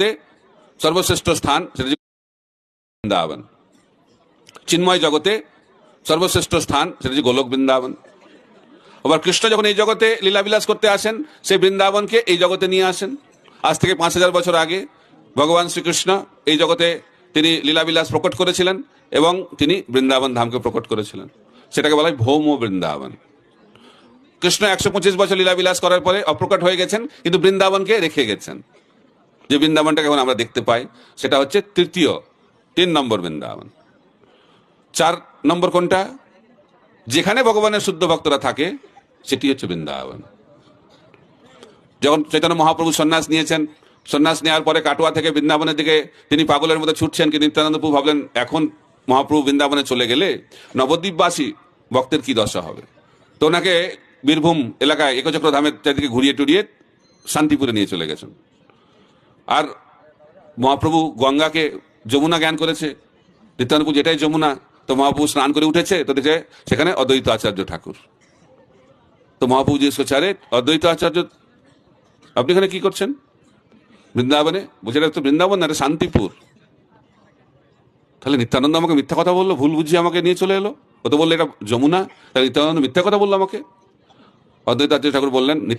জগতে সর্বশ্রেষ্ঠ স্থান সেটা বৃন্দাবন চিন্ময় জগতে সর্বশ্রেষ্ঠ স্থান সেটা গোলক বৃন্দাবন আবার কৃষ্ণ যখন এই জগতে লীলাবিলাস করতে আসেন সেই বৃন্দাবনকে এই জগতে নিয়ে আসেন আজ থেকে পাঁচ হাজার বছর আগে ভগবান শ্রীকৃষ্ণ এই জগতে তিনি লীলাবিলাস প্রকট করেছিলেন এবং তিনি বৃন্দাবন ধামকে প্রকট করেছিলেন সেটাকে বলা হয় ভৌম বৃন্দাবন কৃষ্ণ একশো পঁচিশ বছর লীলাবিলাস করার পরে অপ্রকট হয়ে গেছেন কিন্তু বৃন্দাবনকে রেখে গেছেন যে বৃন্দাবনটাকে এখন আমরা দেখতে পাই, সেটা হচ্ছে তৃতীয়, তিন নম্বর বৃন্দাবন। চার নম্বর কোনটা? যেখানে ভগবানের শুদ্ধ ভক্তরা থাকে, সেটি হচ্ছে বৃন্দাবন। যখন চৈতন্য মহাপ্রভু সন্ন্যাস নিয়েছেন, সন্ন্যাস নেওয়ার পরে কাটোয়া থেকে বৃন্দাবনের দিকে তিনি পাগলের মতো ছুটছেন কিন্তু নিত্যানন্দ ভাবলেন, এখন মহাপ্রভু বৃন্দাবনে চলে গেলে নবদ্বীপবাসী ভক্তের কি দশা হবে? তো ওনাকে বীরভূম এলাকায় একচক্র ধামের চারিদিকে ঘুরিয়ে টুরিয়ে শান্তিপুরে নিয়ে চলে গেছেন। আর মহাপ্রভু গঙ্গাকে যমুনা জ্ঞান করেছে। নিত্যানন্দ প্রভু যেটাই যমুনা, তো মহাপ্রভু স্নান করে উঠেছে, তো দেখে সেখানে অদ্বৈত আচার্য ঠাকুর। তো মহাপ্রভু জিজ্ঞেস করছে, আরে, অদ্বৈত আচার্য, আপনি এখানে কি করছেন? বৃন্দাবনে, বলছে, এটা তো বৃন্দাবন না, এটা শান্তিপুর। তাহলে নিত্যানন্দ আমাকে মিথ্যা কথা বলল, ভুল বুঝিয়ে আমাকে নিয়ে চলে এলো। ও তো বলল, এটা যমুনা। তাহলে নিত্যানন্দ মিথ্যা কথা বলল আমাকে। অদ্বৈত আচার্য ঠাকুর বললেন নিত্য